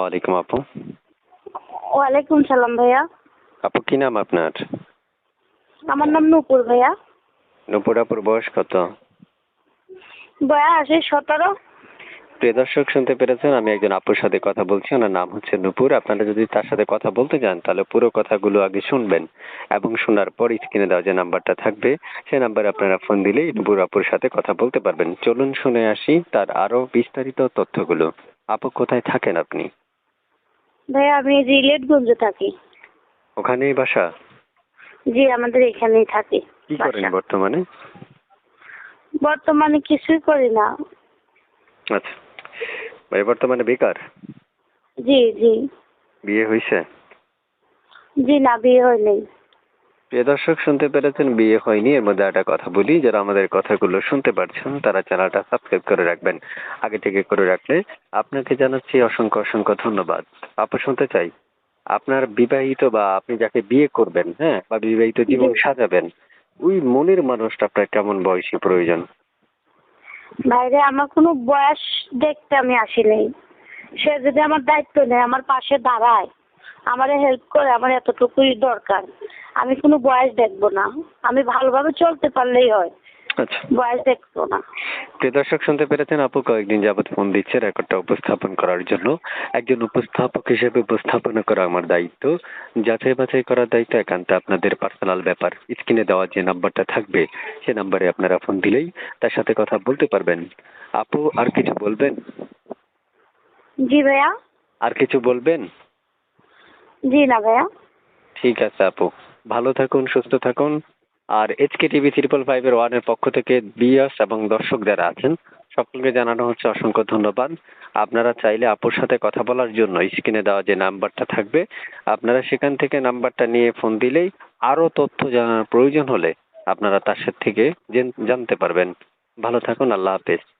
ওয়ালাইকুম আপু। ওয়ালাইকুম সালাম ভাইয়া। আপু কি নাম আপনার? আমার নাম নূপুর ভাইয়া। নুপুর আপুর বয়স কত? বয়স সতেরো। প্রিয় দর্শক শুনতে পেরেছেন আমি একজন আপুর সাথে কথা বলছি। ওনার নাম হচ্ছে নুপুর। আপনারা যদি তার সাথে কথা বলতে চান তাহলে পুরো কথাগুলো আগে শুনবেন এবং শোনার পর স্ক্রিনে দেওয়া যে নাম্বারটা থাকবে সেই নাম্বারে আপনারা ফোন দিলেই নুপুর আপুর সাথে কথা বলতে পারবেন। চলুন শুনে আসি তার আরও বিস্তারিত তথ্যগুলো। আপু কোথায় থাকেন আপনি? ভাইয়া আমি রিলেটগঞ্জে থাকি। ওখানেই বাসা? জি আমাদের এখানেই থাকি কি করেন বাসা। বর্তমানে? বর্তমানে কিছুই করি না। আচ্ছা। ভাই বর্তমানে বেকার? জি জি। বিয়ে হয়েছে জি না বিয়ে হয়নি প্রিয় দর্শক, শুনতে পেরেছেন বিয়ে হয়নি, এর মধ্যে একটা কথা বলি, যারা আমাদের কথাগুলো শুনতে পারছেন, তারা চ্যানেলটা সাবস্ক্রাইব করে রাখবেন। আগে থেকে করে রাখলে আপনাকে জানাচ্ছি অসংখ্য অসংখ্য ধন্যবাদ। আপু, শুনতে চাই। আপনার বিবাহিত বা আপনি যাকে বিয়ে করবেন হ্যাঁ বা বিবাহিত জীবন সাজাবেন, ওই মনের মানুষটা আপনার কেমন বয়সী প্রয়োজন? বাইরে আমার কোনো বয়স দেখতে আমি আসি নাই। সে যদি আমার দায়িত্ব নেয়, আমার পাশে দাঁড়ায়, আমারে হেল্প করে, আমার এতটুকুই দরকার। আমি কোনো বয়স দেখব না। আমি ভালোভাবে চলতে পারলেই হয়। আচ্ছা। বয়স দেখব না। প্রিয় দর্শক শুনতে পেরেছেন আপু কয়েকদিন যাবত ফোন দিচ্ছে রেকর্ডটা উপস্থাপন করার জন্য। একজন উপস্থাপক হিসেবে উপস্থাপনা করা আমার দায়িত্ব। যাচাই বাছাই করার দায়িত্ব একান্ত আপনাদের পার্সোনাল ব্যাপার। স্ক্রিনে দেওয়া যে নাম্বারটা থাকবে সে নাম্বারে আপনারা ফোন দিলেই তার সাথে কথা বলতে পারবেন। আপু আর কিছু বলবেন? জি ভাইয়া। আর কিছু বলবেন? জি না ভাইয়া। ঠিক আছে আপু। ভালো থাকুন, সুস্থ থাকুন। আর এইচকে টিভি ত্রিপল ফাইভের ওয়ানের পক্ষ থেকে বিয়াস এবং দর্শক যারা আছেন, সকলকে জানানো হচ্ছে অসংখ্য ধন্যবাদ। আপনারা চাইলে আপুর সাথে কথা বলার জন্য স্ক্রিনে দেওয়া যে নাম্বারটা থাকবে, আপনারা সেখান থেকে নাম্বারটা নিয়ে ফোন দিলেই আরও তথ্য জানার প্রয়োজন হলে আপনারা তার সাথে থেকে জানতে পারবেন। ভালো থাকুন, আল্লাহ হাফেজ।